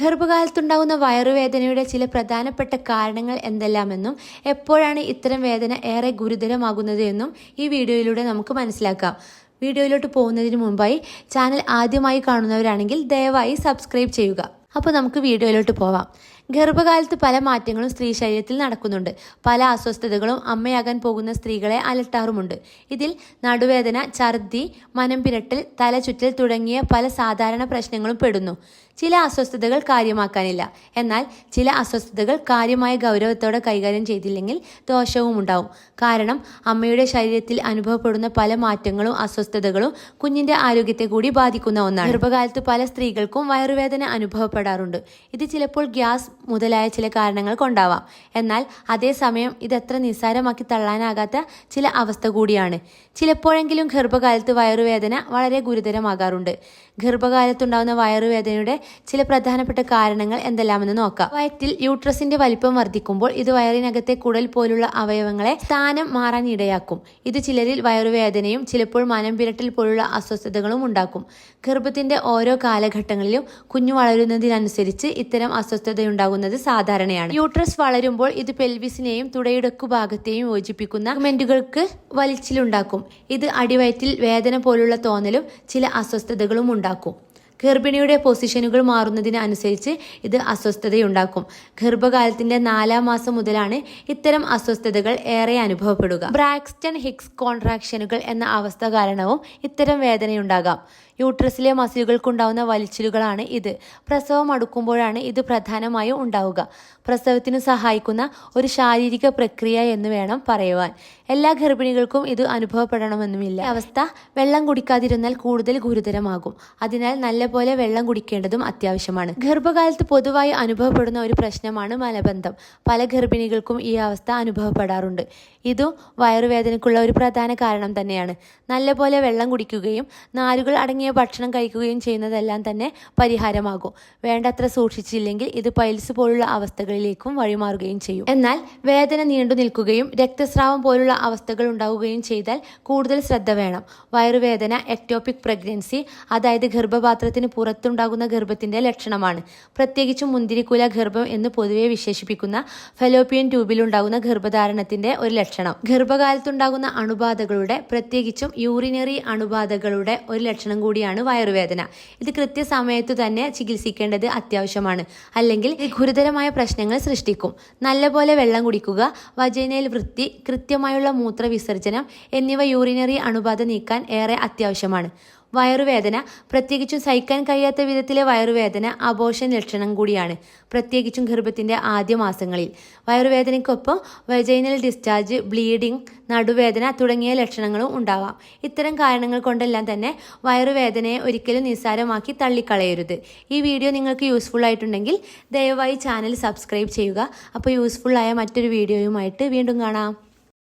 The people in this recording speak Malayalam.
ഗർഭകാലത്തുണ്ടാകുന്ന വയറുവേദനയുടെ ചില പ്രധാനപ്പെട്ട കാരണങ്ങൾ എന്തെല്ലാമെന്നും എപ്പോഴാണ് ഇത്തരം വേദന ഏറെ ഗുരുതരമാകുന്നത് എന്നും ഈ വീഡിയോയിലൂടെ നമുക്ക് മനസ്സിലാക്കാം. വീഡിയോയിലോട്ട് പോകുന്നതിന് മുമ്പായി ചാനൽ ആദ്യമായി കാണുന്നവരാണെങ്കിൽ ദയവായി സബ്സ്ക്രൈബ് ചെയ്യുക. അപ്പോൾ നമുക്ക് വീഡിയോയിലോട്ട് പോവാം. ഗർഭകാലത്ത് പല മാറ്റങ്ങളും സ്ത്രീ ശരീരത്തിൽ നടക്കുന്നുണ്ട്. പല അസ്വസ്ഥതകളും അമ്മയാകാൻ പോകുന്ന സ്ത്രീകളെ അലട്ടാറുമുണ്ട്. ഇതിൽ നടുവേദന ഛർദി മനം പിരട്ടൽ തലചുറ്റൽ തുടങ്ങിയ പല സാധാരണ പ്രശ്നങ്ങളും പെടുന്നു. ചില അസ്വസ്ഥതകൾ കാര്യമാക്കാനില്ല. എന്നാൽ ചില അസ്വസ്ഥതകൾ കാര്യമായ ഗൗരവത്തോടെ കൈകാര്യം ചെയ്തില്ലെങ്കിൽ ദോഷവും ഉണ്ടാവും. കാരണം അമ്മയുടെ ശരീരത്തിൽ അനുഭവപ്പെടുന്ന പല മാറ്റങ്ങളും അസ്വസ്ഥതകളും കുഞ്ഞിന്റെ ആരോഗ്യത്തെ കൂടി ബാധിക്കുന്ന ഒന്നാണ്. ഗർഭകാലത്ത് പല സ്ത്രീകൾക്കും വയറുവേദന അനുഭവപ്പെടാറുണ്ട്. ഇത് ചിലപ്പോൾ ഗ്യാസ് മുതലായ ചില കാരണങ്ങൾ കൊണ്ടാവാം. എന്നാൽ അതേസമയം ഇത് എത്ര നിസ്സാരമാക്കി തള്ളാനാകാത്ത ചില അവസ്ഥ കൂടിയാണ്. ചിലപ്പോഴെങ്കിലും ഗർഭകാലത്ത് വയറുവേദന വളരെ ഗുരുതരമാകാറുണ്ട്. ഗർഭകാലത്തുണ്ടാകുന്ന വയറുവേദനയുടെ ചില പ്രധാനപ്പെട്ട കാരണങ്ങൾ എന്തെല്ലാമെന്ന് നോക്കാം. വയറ്റിൽ യൂട്രസിന്റെ വലിപ്പം വർദ്ധിക്കുമ്പോൾ ഇത് വയറിനകത്തെ കുടൽ പോലുള്ള അവയവങ്ങളെ സ്ഥാനം മാറാൻ ഇടയാക്കും. ഇത് ചിലരിൽ വയറുവേദനയും ചിലപ്പോൾ മനം പിരട്ടൽ പോലുള്ള അസ്വസ്ഥതകളും ഉണ്ടാക്കും. ഗർഭത്തിന്റെ ഓരോ കാലഘട്ടങ്ങളിലും കുഞ്ഞു വളരുന്നതിനനുസരിച്ച് ഇത്തരം അസ്വസ്ഥതയുണ്ടാകുന്നത് സാധാരണയാണ്. യൂട്രസ് വളരുമ്പോൾ ഇത് പെൽവിസിനെയും തുടയിടക്കു ഭാഗത്തെയും യോജിപ്പിക്കുന്ന മെന്റുകൾക്ക് വലിച്ചിലുണ്ടാക്കും. ഇത് അടിവയറ്റിൽ വേദന പോലുള്ള തോന്നലും ചില അസ്വസ്ഥതകളും ഉണ്ടാക്കും. ഗർഭിണിയുടെ പൊസിഷനുകൾ മാറുന്നതിനനുസരിച്ച് ഇത് അസ്വസ്ഥതയുണ്ടാക്കും. ഗർഭകാലത്തിന്റെ നാലാം മാസം മുതലാണ് ഇത്തരം അസ്വസ്ഥതകൾ ഏറെ അനുഭവപ്പെടുക. ബ്രാക്സ്റ്റൺ ഹിക്സ് കോൺട്രാക്ഷനുകൾ എന്ന അവസ്ഥ കാരണവും ഇത്തരം വേദനയുണ്ടാകാം. യൂട്രസിലെ മസിലുകൾക്കുണ്ടാവുന്ന വലിച്ചിലുകളാണ് ഇത്. പ്രസവം അടുക്കുമ്പോഴാണ് ഇത് പ്രധാനമായും ഉണ്ടാവുക. പ്രസവത്തിന് സഹായിക്കുന്ന ഒരു ശാരീരിക പ്രക്രിയ എന്ന് വേണം പറയുവാൻ. എല്ലാ ഗർഭിണികൾക്കും ഇത് അനുഭവപ്പെടണമെന്നുമില്ല. അവസ്ഥ വെള്ളം കുടിക്കാതിരുന്നാൽ കൂടുതൽ ഗുരുതരമാകും. അതിനാൽ നല്ലപോലെ വെള്ളം കുടിക്കേണ്ടതും അത്യാവശ്യമാണ്. ഗർഭകാലത്ത് പൊതുവായി അനുഭവപ്പെടുന്ന ഒരു പ്രശ്നമാണ് മലബന്ധം. പല ഗർഭിണികൾക്കും ഈ അവസ്ഥ അനുഭവപ്പെടാറുണ്ട്. ഇതും വയറുവേദനയ്ക്കുള്ള ഒരു പ്രധാന കാരണം തന്നെയാണ്. നല്ലപോലെ വെള്ളം കുടിക്കുകയും നാരുകൾ അടങ്ങിയ ഭക്ഷണം കഴിക്കുകയും ചെയ്യുന്നതെല്ലാം തന്നെ പരിഹാരമാകും. വേണ്ടത്ര സൂക്ഷിച്ചില്ലെങ്കിൽ ഇത് പൈൽസ് പോലുള്ള അവസ്ഥകളിലേക്കും വഴിമാറുകയും ചെയ്യും. എന്നാൽ വേദന നീണ്ടു നിൽക്കുകയും രക്തസ്രാവം പോലുള്ള അവസ്ഥകൾ ഉണ്ടാവുകയും ചെയ്താൽ കൂടുതൽ ശ്രദ്ധ വേണം. വയറുവേദന എക്ടോപിക് പ്രഗ്നൻസി അതായത് ഗർഭപാത്രത്തിന് പുറത്തുണ്ടാകുന്ന ഗർഭത്തിന്റെ ലക്ഷണമാണ്. പ്രത്യേകിച്ചും മുന്തിരിക്കുല ഗർഭം എന്ന് പൊതുവെ വിശേഷിപ്പിക്കുന്ന ഫെലോപ്പിയൻ ട്യൂബിലുണ്ടാകുന്ന ഗർഭധാരണത്തിന്റെ ഒരു ലക്ഷണം. ഗർഭകാലത്തുണ്ടാകുന്ന അണുബാധകളുടെ പ്രത്യേകിച്ചും യൂറിനറി അണുബാധകളുടെ ഒരു ലക്ഷണം കൂടിയാണ് വയറുവേദന. ഇത് കൃത്യസമയത്തു തന്നെ ചികിത്സിക്കേണ്ടത് അത്യാവശ്യമാണ്. അല്ലെങ്കിൽ ഗുരുതരമായ പ്രശ്നങ്ങൾ സൃഷ്ടിക്കും. നല്ലപോലെ വെള്ളം കുടിക്കുക വജൈനയിൽ വൃത്തി കൃത്യമായുള്ള മൂത്രവിസർജനം എന്നിവ യൂറിനറി അണുബാധ നീക്കാൻ ഏറെ അത്യാവശ്യമാണ്. വയറുവേദന. പ്രത്യേകിച്ചും സഹിക്കാൻ കഴിയാത്ത വിധത്തിലെ വയറുവേദന അബോഷൻ ലക്ഷണം കൂടിയാണ്. പ്രത്യേകിച്ചും ഗർഭത്തിന്റെ ആദ്യ മാസങ്ങളിൽ. വയറുവേദനയ്ക്കൊപ്പം വെജൈനൽ ഡിസ്ചാർജ് ബ്ലീഡിംഗ് നടുവേദന തുടങ്ങിയ ലക്ഷണങ്ങളും ഉണ്ടാവാം. ഇത്തരം കാരണങ്ങൾ കൊണ്ടെല്ലാം തന്നെ വയറുവേദനയെ ഒരിക്കലും നിസ്സാരമാക്കി തള്ളിക്കളയരുത്. ഈ വീഡിയോ നിങ്ങൾക്ക് യൂസ്ഫുൾ ആയിട്ടുണ്ടെങ്കിൽ ദയവായി ചാനൽ സബ്സ്ക്രൈബ് ചെയ്യുക. അപ്പോൾ യൂസ്ഫുൾ ആയ മറ്റൊരു വീഡിയോയുമായിട്ട് വീണ്ടും കാണാം.